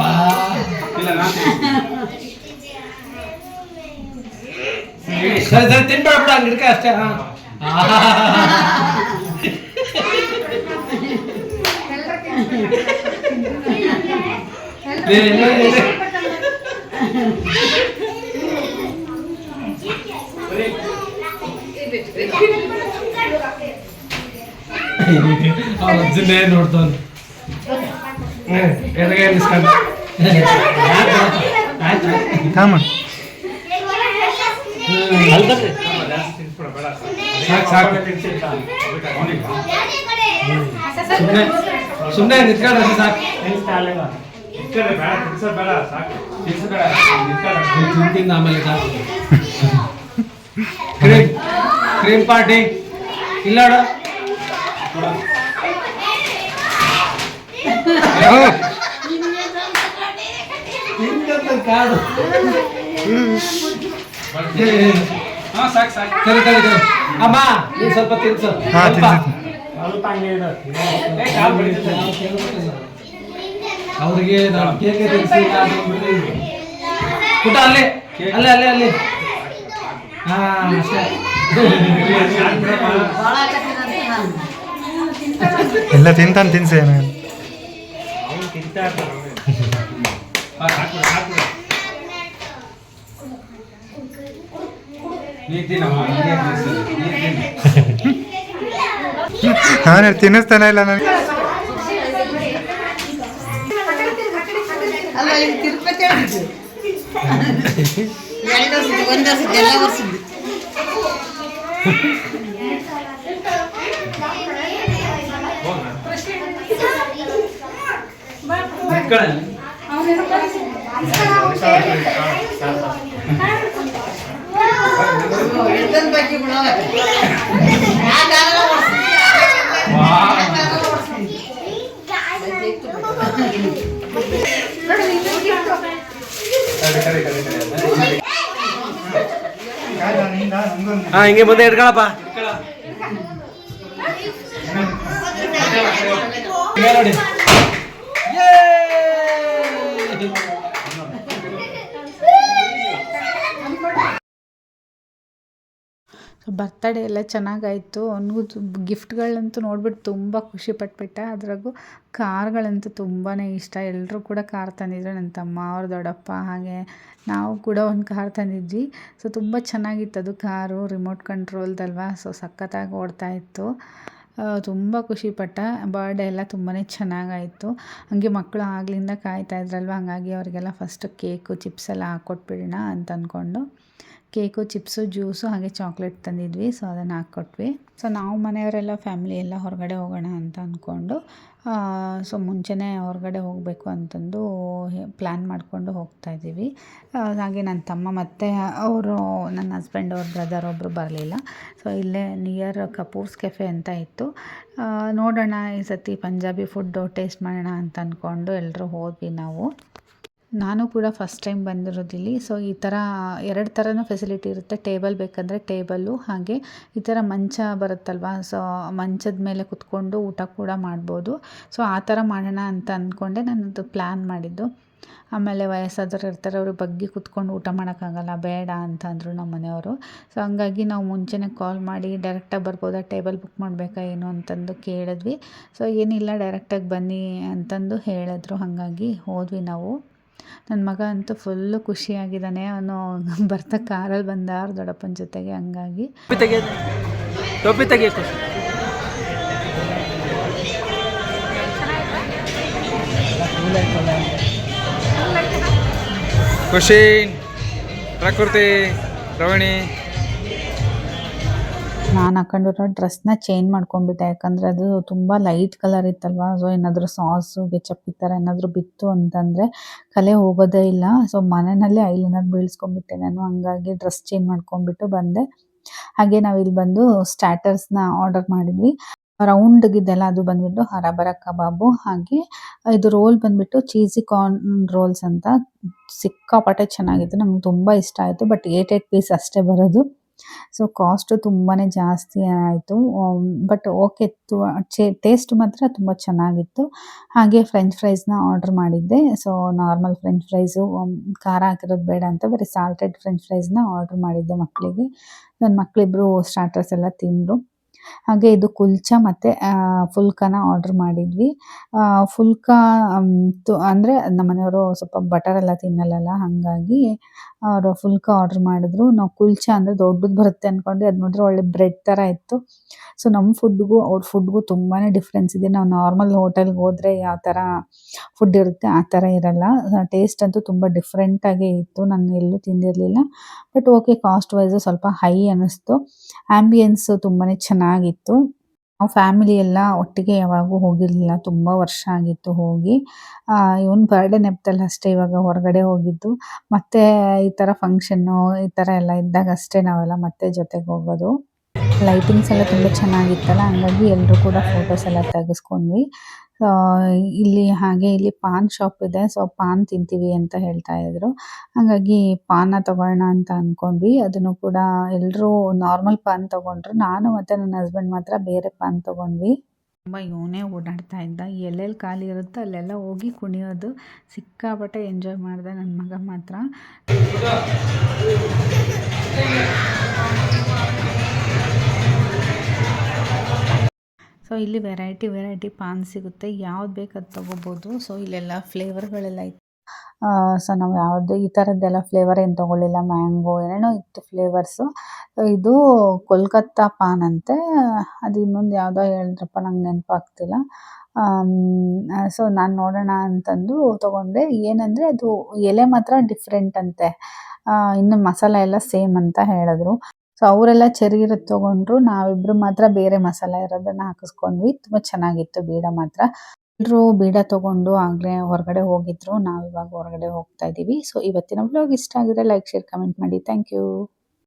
ಸರಿ ಸರಿ ತಿನ್ಬೇಡ ಬಿಡ ಹಂಗೆ ಹಿಡ್ಕ ಅಷ್ಟೇ ಹಾ. (laughs) (laughs) ಲೇ, ಲೇ, ಲೇ. ಅವ್ನ ಅಜ್ಜನ್ನೇ ನೋಡ್ತಾನೆ ಎಡಗೈ ನಿಲ್ಸ್ಕೊಂಡು. ಆಯ್ತು, ಆಯ್ತು. ತಾಮ ಸಾಕು ಸಾಕು ಸುಮ್ಮನೆ ಸುಮ್ಮನೆ ನಿಂತ್ಕೊಂಡ್ರೆ ಸಾಕು ಆಮೇಲೆ ಕ್ರೀಮ್ ಕ್ರೀಮ್ ಪಾರ್ಟಿ. ಇಲ್ಲ ಕಾಡು ಸಾಕು ಸಾಕು. ಕರಿ ಕರಿ ಸರಿ. ಅಮ್ಮ ನೀನ್ ಸ್ವಲ್ಪ ತಿನ್ಸು. ಸ್ವಲ್ಪ. ತಿನ್ಸಿ ಏ, ಕಾಲ್ ಬಡಿತೈತೆ. ಅವ್ರಿಗೆ ನಾನು ಕೇಕ್ ಅಲ್ಲೇ ಅಲ್ಲೇ ಅಲ್ಲೇ ಅಲ್ಲಿ. ಹಾ ಅಷ್ಟೇ. ಎಲ್ಲ ತಿಂತಾನೆ ತಿನ್ಸಿ ಏನು. ನಾನು ತಿನ್ನಿಸ್ತಾನೆ ಇಲ್ಲ ನನಗೆ. ಅಲ್ಲ ಇಲ್ಲಿ ತಿರುಪತಿ ಹೇಳಿದ್ದು ಎರಡು ವರ್ಷದ ಒಂದು ವರ್ಷದ ಎಲ್ಲ ವರ್ಷದ್ದು ನಿಂತ್ಕೊಳ್ಳಿ. ಎದ್ದನ್ ಬಗ್ಗೆ ಬಿಡೋಲ್ಲ ಆ ಕಾಲ ಹಾ ಹಿಂಗೆ ಮುಂದೆ ಇಟ್ಕೊಳಪ್ಪ ಸೊ ಬರ್ತಡೇ ಎಲ್ಲ ಚೆನ್ನಾಗಾಯಿತು ಅವನಿಗೂ ಗಿಫ್ಟ್ಗಳಂತೂ ನೋಡ್ಬಿಟ್ಟು ತುಂಬ ಖುಷಿ ಪಟ್ಬಿಟ್ಟೆ. ಅದ್ರಾಗೂ ಕಾರ್ಗಳಂತೂ ತುಂಬಾ ಇಷ್ಟ. ಎಲ್ಲರೂ ಕೂಡ ಕಾರ್ ತಂದಿದ್ರು ನನ್ನ ತಮ್ಮ ಅವ್ರ ದೊಡ್ಡಪ್ಪ ಹಾಗೆ ನಾವು ಕೂಡ ಒಂದು ಕಾರ್ ತಂದಿದ್ವಿ. ಸೊ ತುಂಬ ಚೆನ್ನಾಗಿತ್ತು ಅದು ಕಾರು ರಿಮೋಟ್ ಕಂಟ್ರೋಲ್ದಲ್ವಾ ಸೊ ಸಖತ್ತಾಗಿ ಓಡ್ತಾ ಇತ್ತು. ತುಂಬ ಖುಷಿಪಟ್ಟ ಬರ್ಡೇ ಎಲ್ಲ ತುಂಬಾ ಚೆನ್ನಾಗಾಯಿತು. ಹಾಗೆ ಮಕ್ಕಳು ಆಗ್ಲಿಂದ ಕಾಯ್ತಾ ಇದ್ರಲ್ವ? ಹಾಗಾಗಿ ಅವರಿಗೆಲ್ಲ ಫಸ್ಟ್ ಕೇಕು ಚಿಪ್ಸ್ ಎಲ್ಲ ಹಾಕ್ಕೊಟ್ಬಿಡೋಣ ಅಂತ ಅಂದ್ಕೊಂಡು ಕೇಕು, ಚಿಪ್ಸು, ಜ್ಯೂಸು ಹಾಗೆ ಚಾಕ್ಲೇಟ್ ತಂದಿದ್ವಿ. ಸೊ ಅದನ್ನು ಹಾಕ್ಕೊಟ್ವಿ. ಸೊ ನಾವು ಮನೆಯವರೆಲ್ಲ ಫ್ಯಾಮಿಲಿ ಎಲ್ಲ ಹೊರಗಡೆ ಹೋಗೋಣ ಅಂತ ಅಂದ್ಕೊಂಡು ಸೊ ಮುಂಚೆನೇ ಹೊರಗಡೆ ಹೋಗಬೇಕು ಅಂತಂದು ಪ್ಲ್ಯಾನ್ ಮಾಡಿಕೊಂಡು ಹೋಗ್ತಾ ಇದ್ದೀವಿ. ಹಾಗೆ ನನ್ನ ತಮ್ಮ ಮತ್ತು ಅವರು ನನ್ನ ಹಸ್ಬೆಂಡ್ ಅವ್ರ ಬ್ರದರ್ ಒಬ್ಬರು ಬರಲಿಲ್ಲ. ಸೊ ಇಲ್ಲೇ ನಿಯರ್ ಕಪೂರ್ಸ್ ಕೆಫೆ ಅಂತ ಇತ್ತು. ನೋಡೋಣ ಈ ಸತಿ ಪಂಜಾಬಿ ಫುಡ್ಡು ಟೇಸ್ಟ್ ಮಾಡೋಣ ಅಂತ ಅಂದ್ಕೊಂಡು ಎಲ್ಲರೂ ಹೋದ್ವಿ ನಾವು. ನಾನು ಕೂಡ ಫಸ್ಟ್ ಟೈಮ್ ಬಂದಿರೋದಿಲ್ಲಿ. ಸೊ ಈ ಥರ ಎರಡು ಥರನೂ ಫೆಸಿಲಿಟಿ ಇರುತ್ತೆ. ಟೇಬಲ್ ಬೇಕಂದರೆ ಟೇಬಲ್ಲು ಹಾಗೆ ಈ ಥರ ಮಂಚ ಬರುತ್ತಲ್ವ? ಸೊ ಮಂಚದ ಮೇಲೆ ಕುತ್ಕೊಂಡು ಊಟ ಕೂಡ ಮಾಡ್ಬೋದು. ಸೊ ಆ ಥರ ಮಾಡೋಣ ಅಂತ ಅಂದ್ಕೊಂಡೆ ನಾನದು ಪ್ಲ್ಯಾನ್ ಮಾಡಿದ್ದು. ಆಮೇಲೆ ವಯಸ್ಸಾದವ್ರು ಇರ್ತಾರೆ, ಅವರು ಬಗ್ಗಿ ಕುತ್ಕೊಂಡು ಊಟ ಮಾಡೋಕ್ಕಾಗಲ್ಲ, ಬೇಡ ಅಂತ ಅಂದರು ನಮ್ಮ ಮನೆಯವರು. ಸೊ ಹಂಗಾಗಿ ನಾವು ಮುಂಚೆನೇ ಕಾಲ್ ಮಾಡಿ ಡೈರೆಕ್ಟಾಗಿ ಬರ್ಬೋದಾ ಟೇಬಲ್ ಬುಕ್ ಮಾಡಬೇಕಾ, ಏನು ಅಂತಂದು ಕೇಳಿದ್ವಿ. ಸೊ ಏನಿಲ್ಲ ಡೈರೆಕ್ಟಾಗಿ ಬನ್ನಿ ಅಂತಂದು ಹೇಳಿದ್ರು. ಹಾಗಾಗಿ ಹೋದ್ವಿ ನಾವು. ನನ್ನ ಮಗ ಅಂತೂ ಫುಲ್ಲು ಖುಷಿಯಾಗಿದ್ದಾನೆ. ಅವನು (laughs) ಬರ್ತಾ ಕಾರಲ್ಲಿ ಬಂದ ಅವ್ರ ದೊಡ್ಡಪ್ಪನ ಜೊತೆಗೆ ಹಂಗಾಗಿ. ಟೋಪಿ ತೆಗೆ ಟೋಪಿ ತೆಗೆ ಖುಷಿ. ಪ್ರಕೃತಿ ರವಣಿ ನಾನು ಹಾಕೊಂಡಿರೋ ಡ್ರೆಸ್ನ ಚೇಂಜ್ ಮಾಡ್ಕೊಂಡ್ಬಿಟ್ಟೆ. ಯಾಕಂದರೆ ಅದು ತುಂಬ ಲೈಟ್ ಕಲರ್ ಇತ್ತಲ್ವ? ಸೊ ಏನಾದರೂ ಸಾಸು ಗೆಚಪ್ ಈ ಥರ ಏನಾದರೂ ಬಿತ್ತು ಅಂತಂದರೆ ಕಲೆ ಹೋಗೋದೇ ಇಲ್ಲ. ಸೊ ಮನೆಯಲ್ಲೇ ಐಲೈನರ್ ಬೀಳ್ಸ್ಕೊಂಡ್ಬಿಟ್ಟೆ ನಾನು. ಹಂಗಾಗಿ ಡ್ರೆಸ್ ಚೇಂಜ್ ಮಾಡ್ಕೊಂಡ್ಬಿಟ್ಟು ಬಂದೆ. ಹಾಗೆ ನಾವಿಲ್ಲಿ ಬಂದು ಸ್ಟ್ಯಾಟರ್ಸ್ನ ಆರ್ಡರ್ ಮಾಡಿದ್ವಿ. ರೌಂಡ್ಗಿದ್ದೆಲ್ಲ ಅದು ಬಂದ್ಬಿಟ್ಟು ಹರಬರ ಕಬಾಬು. ಹಾಗೆ ಇದು ರೋಲ್ ಬಂದ್ಬಿಟ್ಟು ಚೀಸಿ ಕಾರ್ನ್ ರೋಲ್ಸ್ ಅಂತ. ಸಿಕ್ಕಾಪಟ್ಟೆ ಚೆನ್ನಾಗಿತ್ತು. ನಮ್ಗೆ ತುಂಬ ಇಷ್ಟ ಆಯಿತು. ಬಟ್ ಏಟ್ ಏಟ್ ಪೀಸ್ ಅಷ್ಟೇ ಬರೋದು. ಸೊ ಕಾಸ್ಟು ತುಂಬಾ ಜಾಸ್ತಿ ಆಯಿತು. ಬಟ್ ಓಕೆ ಟೇಸ್ಟ್ ಮಾತ್ರ ತುಂಬ ಚೆನ್ನಾಗಿತ್ತು. ಹಾಗೆ ಫ್ರೆಂಚ್ ಫ್ರೈಸ್ನ ಆರ್ಡ್ರ್ ಮಾಡಿದ್ದೆ. ಸೊ ನಾರ್ಮಲ್ ಫ್ರೆಂಚ್ ಫ್ರೈಸು ಖಾರ ಹಾಕಿರೋದು ಬೇಡ ಅಂತ ಬರೀ ಸಾಲ್ಟೆಡ್ ಫ್ರೆಂಚ್ ಫ್ರೈಸ್ನ ಆರ್ಡ್ರ್ ಮಾಡಿದ್ದೆ ಮಕ್ಕಳಿಗೆ. ನನ್ನ ಮಕ್ಕಳಿಬ್ರು ಸ್ಟಾರ್ಟರ್ಸ್ ಎಲ್ಲ ತಿಂದರು. ಹಾಗೆ ಇದು ಕುಲ್ಚ ಮತ್ತೆ ಫುಲ್ಕನ ಆರ್ಡರ್ ಮಾಡಿದ್ವಿ. ಫುಲ್ಕ ಅಂದರೆ ನಮ್ಮನೆಯವರು ಸ್ವಲ್ಪ ಬಟರ್ ಎಲ್ಲ ತಿನ್ನಲ್ಲಲ್ಲ, ಹಾಗಾಗಿ ಅವರು ಫುಲ್ಕ ಆರ್ಡರ್ ಮಾಡಿದ್ರು. ನಾವು ಕುಲ್ಚ ಅಂದ್ರೆ ದೊಡ್ಡದು ಬರುತ್ತೆ ಅನ್ಕೊಂಡ್ವಿ. ಅದು ಮಾತ್ರ ಒಳ್ಳೆ ಬ್ರೆಡ್ ತರ ಇತ್ತು. ಸೊ ನಮ್ಮ ಫುಡ್ಗೂ ಅವ್ರ ಫುಡ್ಗೂ ತುಂಬಾನೇ ಡಿಫ್ರೆನ್ಸ್ ಇದೆ. ನಾವು ನಾರ್ಮಲ್ ಹೋಟೆಲ್ಗೆ ಹೋದ್ರೆ ಯಾವ ತರ ಫುಡ್ ಇರುತ್ತೆ, ಆ ತರ ಇರಲ್ಲ. ಟೇಸ್ಟ್ ಅಂತೂ ತುಂಬ ಆಗಿ ಇತ್ತು. ನಾನು ಎಲ್ಲೂ ತಿಂದಿರ್ಲಿಲ್ಲ. ಬಟ್ ಓಕೆ ಕಾಸ್ಟ್ ವೈಸ್ ಸ್ವಲ್ಪ ಹೈ ಅನಿಸ್ತು ಆಂಬಿಯನ್ಸ್ ತುಂಬಾನೇ ತುಂಬಾ ಚೆನ್ನಾಗಿತ್ತು. ನಾವು ಫ್ಯಾಮಿಲಿ ಎಲ್ಲ ಒಟ್ಟಿಗೆ ಯಾವಾಗೂ ಹೋಗಿರಲಿಲ್ಲ. ತುಂಬ ವರ್ಷ ಆಗಿತ್ತು ಹೋಗಿ. ಇವನ್ ಬರ್ಡೇ ನೆಪದಲ್ಲಿ ಅಷ್ಟೇ ಇವಾಗ ಹೊರಗಡೆ ಹೋಗಿದ್ದು. ಮತ್ತೆ ಈ ಥರ ಫಂಕ್ಷನ್ನು ಈ ಥರ ಎಲ್ಲ ಇದ್ದಾಗ ಅಷ್ಟೇ ನಾವೆಲ್ಲ ಮತ್ತೆ ಜೊತೆಗೆ ಹೋಗೋದು. ಲೈಟಿಂಗ್ಸ್ ಎಲ್ಲ ತುಂಬ ಚೆನ್ನಾಗಿತ್ತಲ್ಲ, ಹಂಗಾಗಿ ಎಲ್ಲರೂ ಕೂಡ ಫೋಟೋಸ್ ಎಲ್ಲ ತೆಗೆಸ್ಕೊಂಡ್ವಿ. ಇಲ್ಲಿ ಹಾಗೆ ಇಲ್ಲಿ ಪಾನ್ ಶಾಪ್ ಇದೆ. ಸೊ ಪಾನ್ ತಿಂತೀವಿ ಅಂತ ಹೇಳ್ತಾ ಇದ್ರು. ಹಾಗಾಗಿ ಪಾನ ತಗೊಳ್ಳೋಣ ಅಂತ ಅನ್ಕೊಂಡ್ವಿ. ಅದನ್ನು ಕೂಡ ಎಲ್ಲರೂ ನಾರ್ಮಲ್ ಪಾನ್ ತಗೊಂಡ್ರು. ನಾನು ಮತ್ತೆ ನನ್ನ ಹಸ್ಬೆಂಡ್ ಮಾತ್ರ ಬೇರೆ ಪಾನ್ ತಗೊಂಡ್ವಿ. ತುಂಬ ಇವನೇ ಓಡಾಡ್ತಾ ಇದ್ದ. ಎಲ್ಲೆಲ್ಲಿ ಖಾಲಿ ಇರುತ್ತೋ ಅಲ್ಲೆಲ್ಲ ಹೋಗಿ ಕುಣಿಯೋದು ಸಿಕ್ಕಾಪಟ್ಟೆ ಎಂಜಾಯ್ ಮಾಡಿದೆ ನನ್ನ ಮಗ ಮಾತ್ರ. ಸೊ ಇಲ್ಲಿ ವೆರೈಟಿ ವೆರೈಟಿ ಪಾನ್ ಸಿಗುತ್ತೆ. ಯಾವ್ದು ಬೇಕು ಅದು ತೊಗೋಬೋದು. ಸೊ ಇಲ್ಲೆಲ್ಲ ಫ್ಲೇವರ್ಗಳೆಲ್ಲ ಇತ್ತು ಸೊ ನಾವು ಯಾವುದು ಈ ಥರದ್ದೆಲ್ಲ ಫ್ಲೇವರ್ ಏನು ತೊಗೊಳ್ಳಿಲ್ಲ. ಮ್ಯಾಂಗೋ ಏನೇನೋ ಇತ್ತು ಫ್ಲೇವರ್ಸು ಇದು ಕೋಲ್ಕತ್ತಾ ಪಾನ್ ಅಂತೆ. ಅದು ಇನ್ನೊಂದು ಯಾವುದೋ ಹೇಳಿದ್ರಪ್ಪ, ನಂಗೆ ನೆನಪಾಗ್ತಿಲ್ಲ. ಸೊ ನಾನು ನೋಡೋಣ ಅಂತಂದು ತೊಗೊಂಡೆ. ಏನಂದರೆ ಅದು ಎಲೆ ಮಾತ್ರ ಡಿಫ್ರೆಂಟ್ ಅಂತೆ. ಇನ್ನು ಮಸಾಲೆ ಎಲ್ಲ ಸೇಮ್ ಅಂತ ಹೇಳಿದ್ರು. ಸೊ ಅವರೆಲ್ಲ ಚೆರ್ರಿರೋದು ತೊಗೊಂಡ್ರು. ನಾವಿಬ್ರು ಮಾತ್ರ ಬೇರೆ ಮಸಾಲೆ ಇರೋದನ್ನ ಹಾಕಿಸ್ಕೊಂಡ್ವಿ. ತುಂಬಾ ಚೆನ್ನಾಗಿತ್ತು ಬೀಡ ಮಾತ್ರ. ಎಲ್ಲರೂ ಬೀಡ ತಗೊಂಡು ಆಗ್ಲೇ ಹೊರಗಡೆ ಹೋಗಿದ್ರು. ನಾವು ಇವಾಗ ಹೊರಗಡೆ ಹೋಗ್ತಾ ಇದ್ದೀವಿ ಸೊ ಇವತ್ತಿನ ಬ್ಲಾಗ್ ಇಷ್ಟ ಆಗಿದ್ರೆ ಲೈಕ್ ಶೇರ್ ಕಮೆಂಟ್ ಮಾಡಿ. Thank you